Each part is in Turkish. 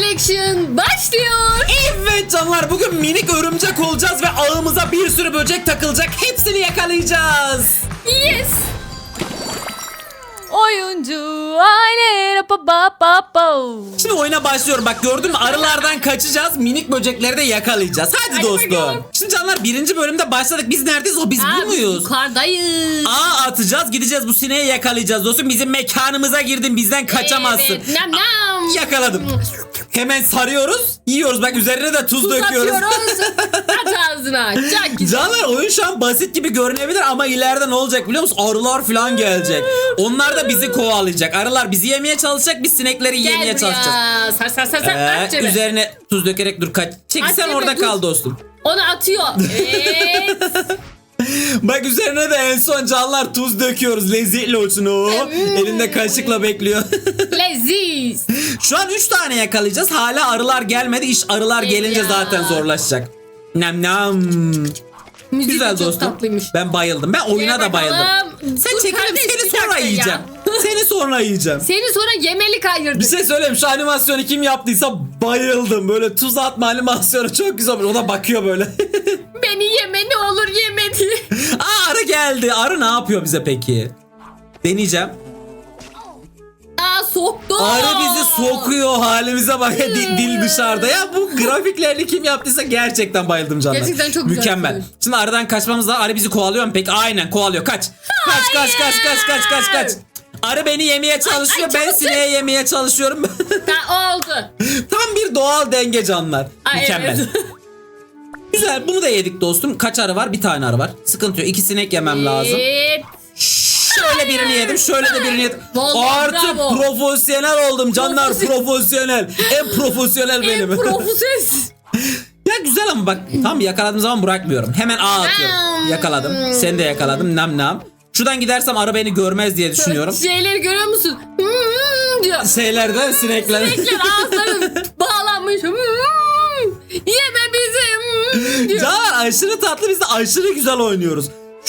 Selection başlıyor. Evet canlar bugün minik örümcek olacağız ve ağımıza bir sürü böcek takılacak. Hepsini yakalayacağız. Yes. Oyuncu aile pa pa pa pa. Şimdi oyuna başlıyorum. Bak gördün mü arılardan kaçacağız. Minik böcekleri de yakalayacağız. Hadi, Hadi dostum. bakalım. Şimdi canlar birinci bölümde başladık. Biz neredeyiz o biz bu muyuz? Yukarıdayız. Aa atacağız gideceğiz bu sineği yakalayacağız dostum. Bizim mekanımıza girdin bizden kaçamazsın. Evet. Nam nam. Yakaladım. Hemen sarıyoruz. Yiyoruz bak üzerine de tuz, Tuz döküyoruz. atıyoruz. At ağzına. Çok güzel. Canlar oyun şu an basit gibi görünebilir ama ileride ne olacak biliyor musun? Arılar falan gelecek. Onlar da bizi kovalayacak. Arılar bizi yemeye çalışacak. Biz sinekleri yemeye Gel çalışacağız. buraya. Sar sar sar sar. Ee, At cebe. üzerine tuz dökerek dur kaç. Çek sen cebe, orada dur. kal dostum. Onu atıyor. Evet. Bak üzerine de en son canlar tuz döküyoruz. Lezzetli olsun o. Elinde kaşıkla bekliyor. Leziz. Şu an 3 tane yakalayacağız. Hala arılar gelmedi. İş arılar gelince ya. zaten zorlaşacak. Nem nem. Müzik Güzel çok dostum. tatlıymış. Ben bayıldım. Ben oyuna Gel da bayıldım. bakalım. Sen Dur çekelim kardeş, seni sonra ya. yiyeceğim. Seni sonra yiyeceğim. Seni sonra yemelik ayırdık. Bir şey söyleyeyim şu animasyonu kim yaptıysa bayıldım. Böyle tuz atma animasyonu çok güzel. O da bakıyor böyle. Beni yeme ne olur yemedi. Aa arı geldi. Arı ne yapıyor bize peki? Deneyeceğim. Aa soktu. Arı bizi sokuyor halimize bak. Dil, dil dışarıda. Ya bu grafiklerini kim yaptıysa gerçekten bayıldım canlar. Gerçekten çok güzel Mükemmel. yapmış. Şimdi arıdan kaçmamız lazım. Arı bizi kovalıyor mu peki? Aynen kovalıyor. Kaç. Kaç kaç kaç kaç kaç kaç kaç. Arı beni yemeye çalışıyor. ay, ben çabuk sineğe yemeye çalışıyorum. Ha, oldu. Tam bir doğal denge canlar. Ay, Mükemmel. evet. Güzel bunu da yedik dostum. Kaç arı var? Bir tane arı var. Sıkıntı yok. İki sinek yemem lazım. Evet. Şöyle birini yedim. Şöyle de birini yedim. Vallahi Artık bravo. profesyonel oldum canlar. Profesyon- Profesyonel. En profesyonel En benim. profesöz. ya güzel ama bak tam yakaladığım zaman bırakmıyorum. Hemen A atıyorum. Yakaladım. Seni de yakaladım. Nam nam. Şuradan gidersem arı beni görmez diye düşünüyorum. Şeyleri görüyor musun? Hmm, diyor. Şeylerden sinekler. Sinekler ağızları Hmm, diyor. Canlar aşırı tatlı biz de aşırı güzel oynuyoruz.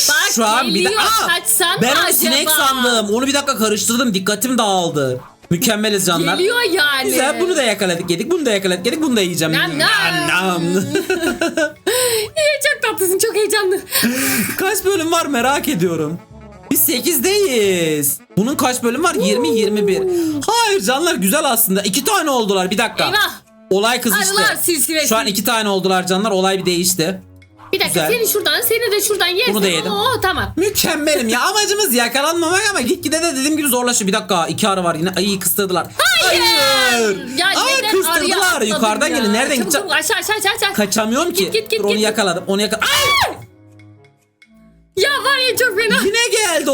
Bak, Şu an bir de geliyor. Aa, Kaçsan ben onu acaba? sinek sandım. Onu bir dakika karıştırdım. Dikkatim dağıldı. Mükemmeliz canlar. Geliyor yani. Güzel bunu da yakaladık yedik. Bunu da yakaladık yedik. Bunu da yiyeceğim. Nam nam. nam. İyi, çok tatlısın çok heyecanlı. kaç bölüm var merak ediyorum. Biz 8'deyiz. Bunun kaç bölüm var? 20 21. Hayır canlar güzel aslında. İki tane oldular. Bir dakika. Eyvah. Olay kızıştı. Arılar silsilesi. Şu an iki tane oldular canlar. Olay bir değişti. Bir dakika Güzel. seni şuradan seni de şuradan yersin. Bunu da yedim. Oo tamam. Mükemmelim ya amacımız yakalanmamak ama gitgide de dediğim gibi zorlaşıyor. Bir dakika iki arı var yine. Ay kıstırdılar. Hayır. Ya Aa neden kıstırdılar. Yukarıdan ya? gelin. Nereden gideceğim? Aşağı aşağı aşağı. aşağı. Kaçamıyorum ki. Git, git, git, Dur, onu git. yakaladım. Onu yakaladım. Ay! Ya var ya çok fena.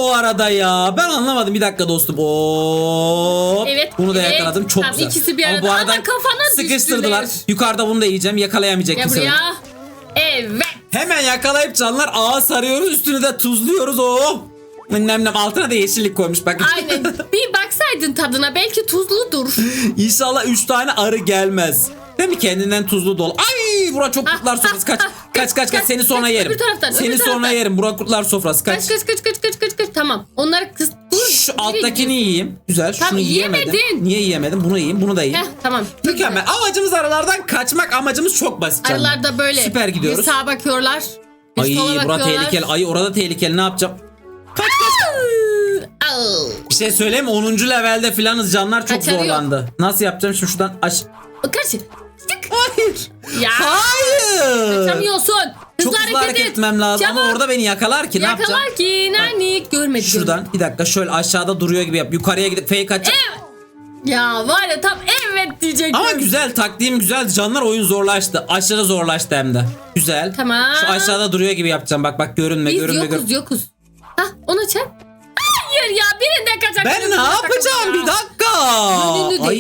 O arada ya. Ben anlamadım. Bir dakika dostum. Hop. Evet, Bunu da evet. yakaladım. Çok Tamam, güzel. ikisi bir Ama arada. bu arada Ama kafana sıkıştırdılar. düştüler. Yukarıda bunu da yiyeceğim. Yakalayamayacak Ya kimse. buraya. Evet. Hemen yakalayıp canlar ağa sarıyoruz. Üstünü de tuzluyoruz. Oh. Nem nem altına da yeşillik koymuş bak. Aynen. bir baksaydın tadına belki tuzludur. İnşallah 3 tane arı gelmez. Değil mi? Kendinden tuzlu dolu. Ay bura çok kurtlar Ah, sofrası. ah, Kaç kaç kaç kaç. Seni sonra yerim. öbür taraftan, Seni öbür sonra taraftan. yerim. Bura kurtlar sofrası. Kaç. Kaç kaç kaç kaç kaç kaç kaç. Tamam. Onları kıs. Dur. Şu alttakini yiyeyim. Güzel. Tamam, Şunu yiyemedim. yiyemedin. Niye yiyemedim? Bunu yiyeyim. Bunu da yiyeyim. Heh, tamam. Çok Mükemmel. Amacımız aralardan kaçmak. Amacımız çok basit. canım. Arılar da böyle. Süper gidiyoruz. Bir sağa bakıyorlar. Bir Ay sola bura bakıyorlar. tehlikeli. Ay orada tehlikeli. Ne yapacağım? Au. Bir şey söyleyeyim mi? 10. levelde filanız canlar çok Kaçarı zorlandı. Nasıl yapacağım şimdi şuradan aş... Kaç. Hayır. Ya. Hayır. Kaçamıyorsun. Çok Hızlı hızlı hareket et. etmem lazım ama Çabuk. orada beni yakalar ki ne yapacağım? Yakalar ki nani görmedi. Şuradan bir dakika şöyle aşağıda duruyor gibi yap. Yukarıya gidip fake atacağım. Ya var ya tam evet diyecektim. Ama güzel taktiğim güzel. Canlar oyun zorlaştı. Aşırı zorlaştı hem de. Güzel. Tamam. Şu aşağıda duruyor gibi yapacağım. Bak bak görünme Biz görünme. yokuz görünme. yokuz. Hah ona çarp. Hayır ya birinden kaçak. Ben ne yapacağım ya. bir dakika. Yönünü Ay.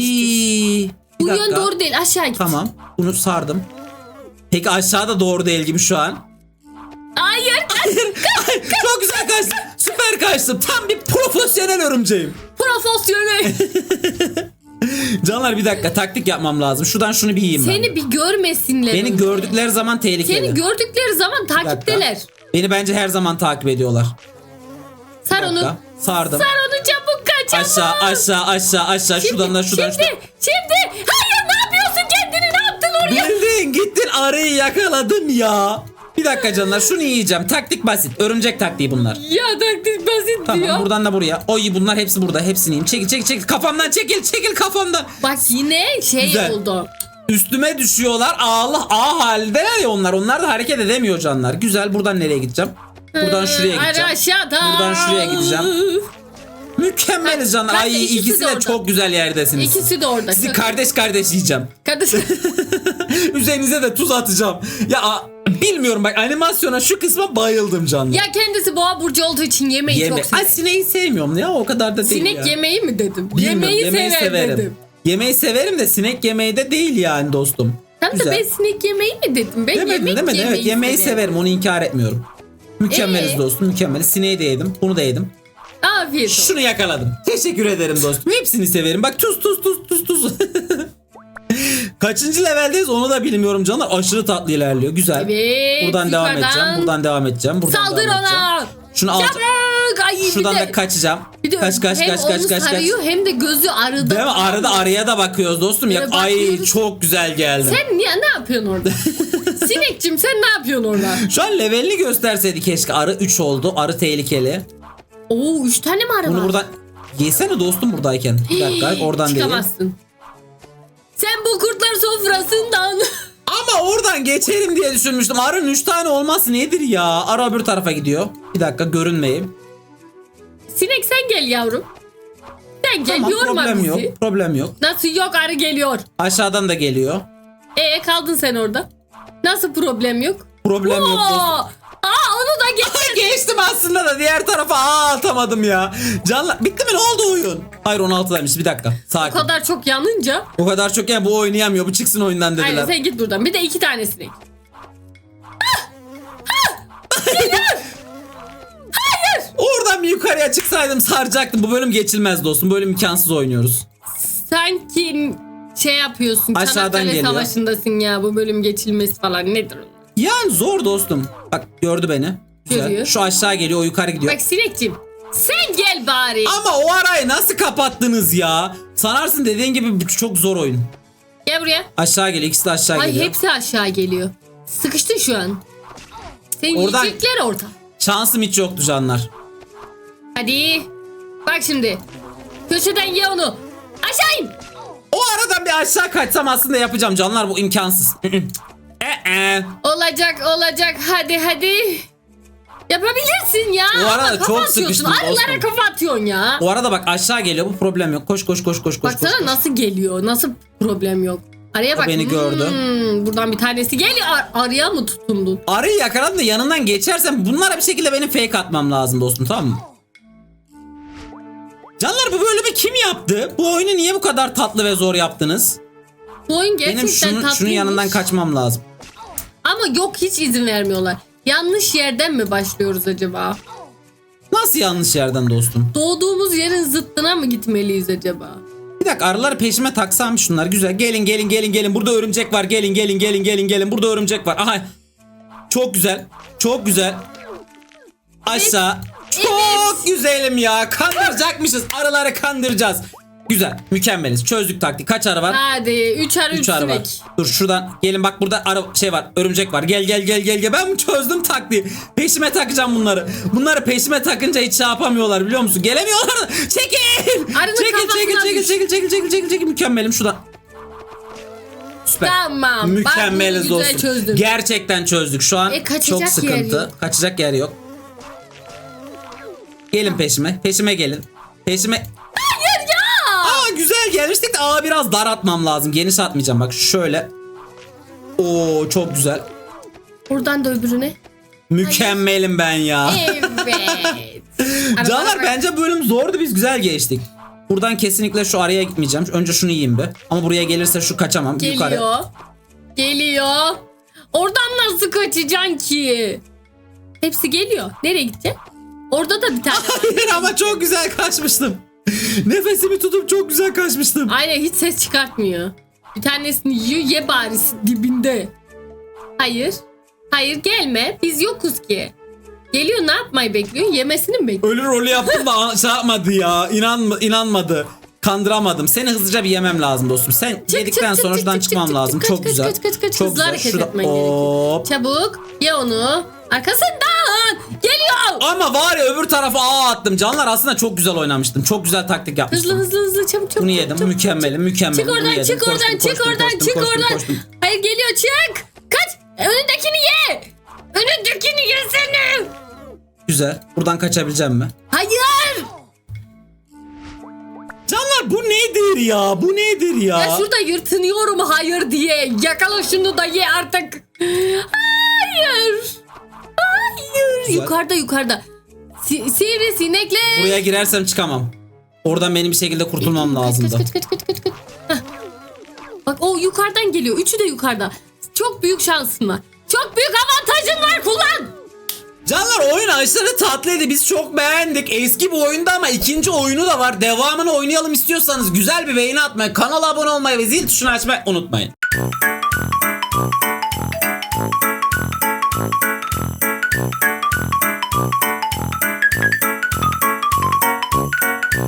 Bir Bu yön dakika. doğru değil aşağı git. Tamam. Bunu sardım. Peki aşağıda doğru değil gibi şu an. Hayır. Ay, Çok güzel kaçtım. Süper kaçtım. Tam bir profesyonel örümceğim. Profesyonel. Canlar bir dakika taktik yapmam lazım. Şuradan şunu bir yiyeyim ben. Seni bir görmesinler. Beni önce. gördükleri zaman tehlikeli. Seni gördükleri zaman Bir dakika. takipteler. Beni bence her zaman takip ediyorlar. Sar Bir onu. dakika. Sardım. Sar onu çabuk kaç. Aşağı aşağı aşağı aşağı. Şimdi, şuradan da şuradan. Şimdi şuradan. şimdi. Hayır ne yapıyorsun kendini ne yaptın oraya? Bildin gittin arayı yakaladım ya. Bir dakika canlar şunu yiyeceğim. Taktik basit. Örümcek taktiği bunlar. Ya taktik basit tamam, diyor. Tamam buradan da buraya. Oy bunlar hepsi burada. Hepsini yiyeyim. Çekil çekil çekil. Kafamdan çekil çekil kafamdan. Bak yine şey Güzel. oldu. Üstüme düşüyorlar. Allah A halde ya onlar. Onlar da hareket edemiyor canlar. Güzel buradan nereye gideceğim? Buradan şuraya Ee, gideceğim. Buradan şuraya gideceğim. Mükemmeliz. Bak, Ay ikisi de ikisi de orada. çok güzel yerdesiniz. İkisi de orada. Sizi kardeş kardeş yiyeceğim. Kardeş. Üzerinize de tuz atacağım. Ya bilmiyorum bak animasyona şu kısma bayıldım canlar. ya kendisi boğa burcu olduğu için yemeği Yeme. çok Ay sever. sineği sevmiyorum ya o kadar da değil Sinek ya. yemeği mi dedim? Bilmiyorum, yemeği, sever dedim. Yemeği severim de sinek yemeği de değil yani dostum. Tam da Güzel. ben sinek yemeği mi dedim? Ben Demedin yemek demedin yemeği evet yemeği severim. severim onu inkar etmiyorum. Mükemmeliz Ee? dostum mükemmeliz. Sineği de yedim bunu da yedim. Afiyet olsun. Şunu yakaladım. Teşekkür ederim dostum. Hepsini severim. Bak tuz tuz tuz tuz tuz. Kaçıncı leveldeyiz onu da bilmiyorum canlar. Aşırı tatlı ilerliyor. Güzel. Evet. Buradan devam yukarıdan edeceğim. Buradan devam edeceğim. Buradan Saldır devam edeceğim. ona. Şunu al. Çabuk. Ay, bir Şuradan de, da kaçacağım. bir de kaç kaç hem kaç kaç onu kaç kaç. hem de gözü arıda. Değil mi? Arada araya da bakıyoruz dostum. Ya, ay bakıyoruz. çok güzel geldim. Sen niye ne yapıyorsun orada? Sinekçim sen ne yapıyorsun orada? Şu an levelini gösterseydi keşke. Arı 3 oldu. Arı tehlikeli. Oo üç tane mi arı Bunu var? buradan yesene dostum buradayken. Bir dakika oradan değil. Çıkamazsın. Sen bu kurtlar sofrasından. Ama oradan geçerim diye düşünmüştüm. Arının 3 tane olması nedir ya? Arı öbür tarafa gidiyor. Bir dakika görünmeyeyim. Sinek sen gel yavrum. Sen gel Tamam yorma problem bizi. yok. Problem yok. Nasıl yok arı geliyor. Aşağıdan da geliyor. E kaldın sen orada. Nasıl problem yok? Problem yok dostum. Oo! Aa onu da getir. Geçtim aslında da diğer tarafa aa atamadım ya. Canla bitti mi ne oldu oyun? Hayır 16'daymış bir dakika. o Sakin. kadar çok yanınca. O kadar çok yani bu oynayamıyor. Bu çıksın oyundan dediler. Aynen sen git buradan. Bir de iki tane sinek. Oradan bir yukarıya çıksaydım saracaktım. Bu bölüm geçilmez dostum. Bölüm imkansız oynuyoruz. Sanki şey yapıyorsun. Aşağıdan Çanakkale geliyor. Savaşı'ndasın ya. Bu bölüm geçilmesi falan. Nedir? Yani zor dostum. Bak gördü beni. Güzel. Görüyor. Şu aşağı geliyor o yukarı gidiyor. Bak sinekçim. Sen gel bari. Ama o arayı nasıl kapattınız ya? Sanarsın dediğin gibi bu çok zor oyun. Gel buraya. Aşağı geliyor. ikisi de aşağı Ay geliyor. hepsi aşağı geliyor. Sıkıştın şu an. Senin Oradan- yiyecekler orada. Şansım hiç yoktu canlar. Hadi. Bak şimdi. Köşeden ye onu. Aşağı in. O aradan bir aşağı kaçsam aslında yapacağım canlar bu imkansız. Ee, Olacak olacak. Hadi hadi. Yapabilirsin ya. O arada Ama kafa çok atıyorsun. sıkıştım Arılara dostum. kafa atıyorsun ya. o arada bak aşağı geliyor bu problem yok. Koş koş koş koş koş. Baksana koş, koş. nasıl geliyor. Nasıl problem yok. Araya O bak. beni gördü. Hmm, buradan bir tanesi geliyor. Ar- arıya mı tutundun? Arıyı yakaladım da yanından geçersem bunlara bir şekilde benim fake atmam lazım dostum tamam mı? Canlar bu bölümü kim yaptı? Bu oyunu niye bu kadar tatlı ve zor yaptınız? Bu oyun gerçekten Benim şunu, tatlıymış. şunun yanından kaçmam lazım. Ama yok hiç izin vermiyorlar. Yanlış yerden mi başlıyoruz acaba? Nasıl yanlış yerden dostum? Doğduğumuz yerin zıttına mı gitmeliyiz acaba? Bir dakika arıları peşime taksam şunlar güzel. Gelin gelin gelin gelin. Burada örümcek var. Gelin gelin gelin gelin gelin. Burada örümcek var. Aha. Çok güzel. Çok güzel. Aşağı. Çok güzelim ya. Kandıracakmışız. Arıları kandıracağız. Güzel. Mükemmeliz. Çözdük taktik. Kaç arı var? Hadi 3 arı 3 3 arı var. Dur şuradan gelin bak burada arı şey var. Örümcek var. Gel gel gel gel gel. Ben çözdüm taktiği. Peşime takacağım bunları. Bunları peşime takınca hiç şey yapamıyorlar biliyor musun? Gelemiyorlar. Çekil. Arının çekil, çekil çekil çekil çekil çekil çekil çekil mükemmelim şuradan. Süper. Tamam. Mükemmeliz bunu dostum. çözdün. Gerçekten çözdük. Şu an E, çok yer sıkıntı. yok. Kaçacak yer yok. Gelin peşime. Peşime gelin. Peşime. Hayır ya. Aa güzel gelmiştik de aa biraz dar atmam lazım. Geniş atmayacağım bak şöyle. Oo çok güzel. Buradan da öbürüne. Mükemmelim ben ya. Evet. Canlar bence bölüm zordu biz güzel geçtik. Buradan kesinlikle şu araya gitmeyeceğim. Önce şunu yiyeyim bir. Ama buraya gelirse şu kaçamam. Yukarı. Geliyor. Geliyor. Oradan nasıl kaçacaksın ki? Hepsi geliyor. Nereye gideceksin? Orada da bir tane var. Hayır ama çok güzel kaçmıştım. Nefesimi tutup çok güzel kaçmıştım. Aynen hiç ses çıkartmıyor. Bir tanesini yiyor ye bari dibinde. Hayır. Hayır gelme. Biz yokuz ki. Geliyor ne yapmayı bekliyor? Yemesini mi bekliyor? Ölü rolü yaptım da şey yapmadı ya. İnan, inanmadı. Kandıramadım. Seni hızlıca bir yemem lazım dostum. Sen Çık, yedikten çık, sonra çık, şuradan çık, çıkmam çık, lazım. kaç, Çok kaç, güzel. kaç, kaç, kaç, Çok hızlı güzel. hareket Şurada- etmen gerekiyor. Hop. Çabuk ye onu. Arkasından geliyor. Ama var ya öbür tarafa ağ attım. Canlar aslında çok güzel oynamıştım. Çok güzel taktik yapmıştım. Hızlı hızlı hızlı çabuk çabuk. Bunu yedim. çabuk, Mükemmelim, mükemmelim. Çık oradan çık Koştum, oradan çık koştum, oradan koştum, çık koştum, oradan. koştum. Hayır geliyor çık. Kaç. Önündekini ye. Önündekini yesene. Güzel. Buradan kaçabileceğim mi? Hayır. Canlar bu nedir ya? Bu nedir ya? Ya şurada yırtınıyorum hayır diye. Yakala şunu da ye artık. Hayır. Hayır. Güzel. Yukarıda yukarıda. Si sivri sinekler. Buraya girersem çıkamam. Oradan benim bir şekilde kurtulmam lazımdı. Kaç kaç kaç kaç kaç kaç. Bak o yukarıdan geliyor. Üçü de yukarıda. Çok büyük şansın var. Çok büyük avantajın aşırı tatlıydı. Biz çok beğendik. Eski bir oyunda ama ikinci oyunu da var. Devamını oynayalım istiyorsanız güzel bir beğeni atmayı, kanala abone olmayı ve zil tuşunu açmayı unutmayın.